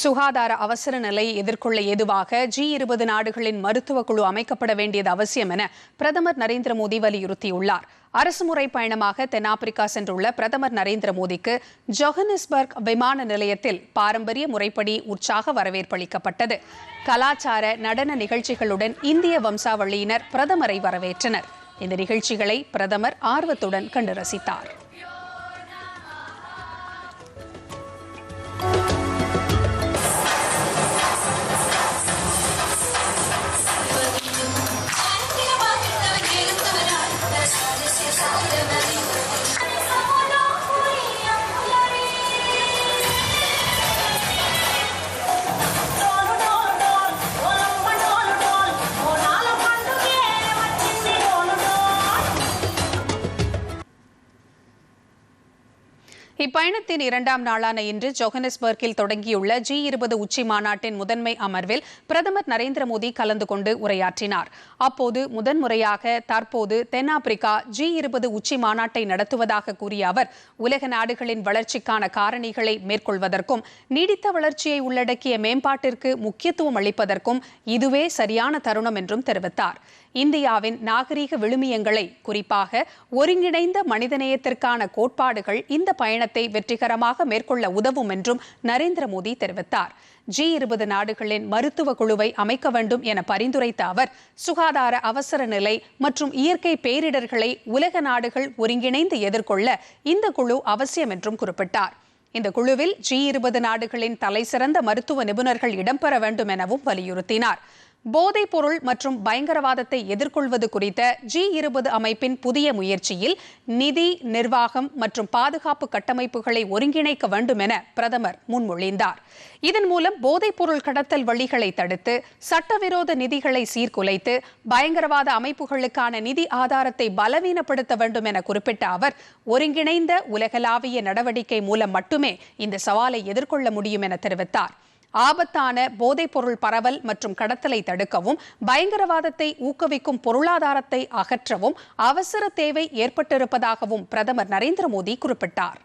சுகாதார அவசர நிலை எதிர்கொள்ள ஏதுவாக ஜி இருபது நாடுகளின் மருத்துவ குழு அமைக்கப்பட வேண்டியது அவசியம் என பிரதமர் நரேந்திர மோடி வலியுறுத்தியுள்ளார். அரசுமுறை பயணமாக தென்னாப்பிரிக்கா சென்றுள்ள பிரதமர் நரேந்திர மோடிக்கு ஜொஹனஸ்பர்க் விமான நிலையத்தில் பாரம்பரிய முறைப்படி உற்சாக வரவேற்பு அளிக்கப்பட்டது. கலாச்சார நடன நிகழ்ச்சிகளுடன் இந்திய வம்சாவளியினர் பிரதமரை வரவேற்றனர். இந்த நிகழ்ச்சிகளை பிரதமர் ஆர்வத்துடன் கண்டு ரசித்தார். இப்பயணத்தின் இரண்டாம் நாளான இன்று ஜோகனஸ்பர்கில் தொடங்கியுள்ள ஜி இருபது உச்சி மாநாட்டின் முதன்மை அமர்வில் பிரதமர் நரேந்திர மோடி கலந்து கொண்டு உரையாற்றினார். அப்போது முதன்முறையாக தற்போது தென்னாப்பிரிக்கா ஜி இருபது உச்சி மாநாட்டை நடத்துவதாக கூறிய அவர் உலக நாடுகளின் வளர்ச்சிக்கான காரணிகளை மேற்கொள்வதற்கும் நீடித்த வளர்ச்சியை உள்ளடக்கிய மேம்பாட்டிற்கு முக்கியத்துவம் அளிப்பதற்கும் இதுவே சரியான தருணம் என்றும் தெரிவித்தார். இந்தியாவின் நாகரீக விழுமியங்களை குறிப்பாக ஒருங்கிணைந்த மனிதநேயத்திற்கான கோட்பாடுகள் இந்த பயண பயணத்தை வெற்றிகரமாக மேற்கொள்ள உதவும் என்றும் நரேந்திர மோடி தெரிவித்தார். ஜி இருபது நாடுகளின் மருத்துவ குழுவை அமைக்க வேண்டும் என பரிந்துரைத்த அவர் சுகாதார அவசர நிலை மற்றும் இயற்கை பேரிடர்களை உலக நாடுகள் ஒருங்கிணைந்து எதிர்கொள்ள இந்த குழு அவசியம் என்றும் குறிப்பிட்டார். இந்த குழுவில் ஜி இருபது நாடுகளின் தலைசிறந்த மருத்துவ நிபுணர்கள் இடம்பெற வேண்டும் எனவும் வலியுறுத்தினார். போதைப் பொருள் மற்றும் பயங்கரவாதத்தை எதிர்கொள்வது குறித்த ஜி இருபது அமைப்பின் புதிய முயற்சியில் நிதி நிர்வாகம் மற்றும் பாதுகாப்பு கட்டமைப்புகளை ஒருங்கிணைக்க வேண்டும் என பிரதமர் முன்மொழிந்தார். இதன் மூலம் போதைப் பொருள் கடத்தல் வழிகளை தடுத்து சட்டவிரோத நிதிகளை சீர்குலைத்து பயங்கரவாத அமைப்புகளுக்கான நிதி ஆதாரத்தை பலவீனப்படுத்த வேண்டும் என குறிப்பிட்ட அவர் ஒருங்கிணைந்த உலகளாவிய நடவடிக்கை மூலம் மட்டுமே இந்த சவாலை எதிர்கொள்ள முடியும் என தெரிவித்தார். ஆபத்தான போதைப்பொருள் பரவல் மற்றும் கடத்தலை தடுக்கவும் பயங்கரவாதத்தை ஊக்குவிக்கும் பொருளாதாரத்தை அகற்றவும் அவசர தேவை ஏற்பட்டிருப்பதாகவும் பிரதமர் நரேந்திர மோடி குறிப்பிட்டார்.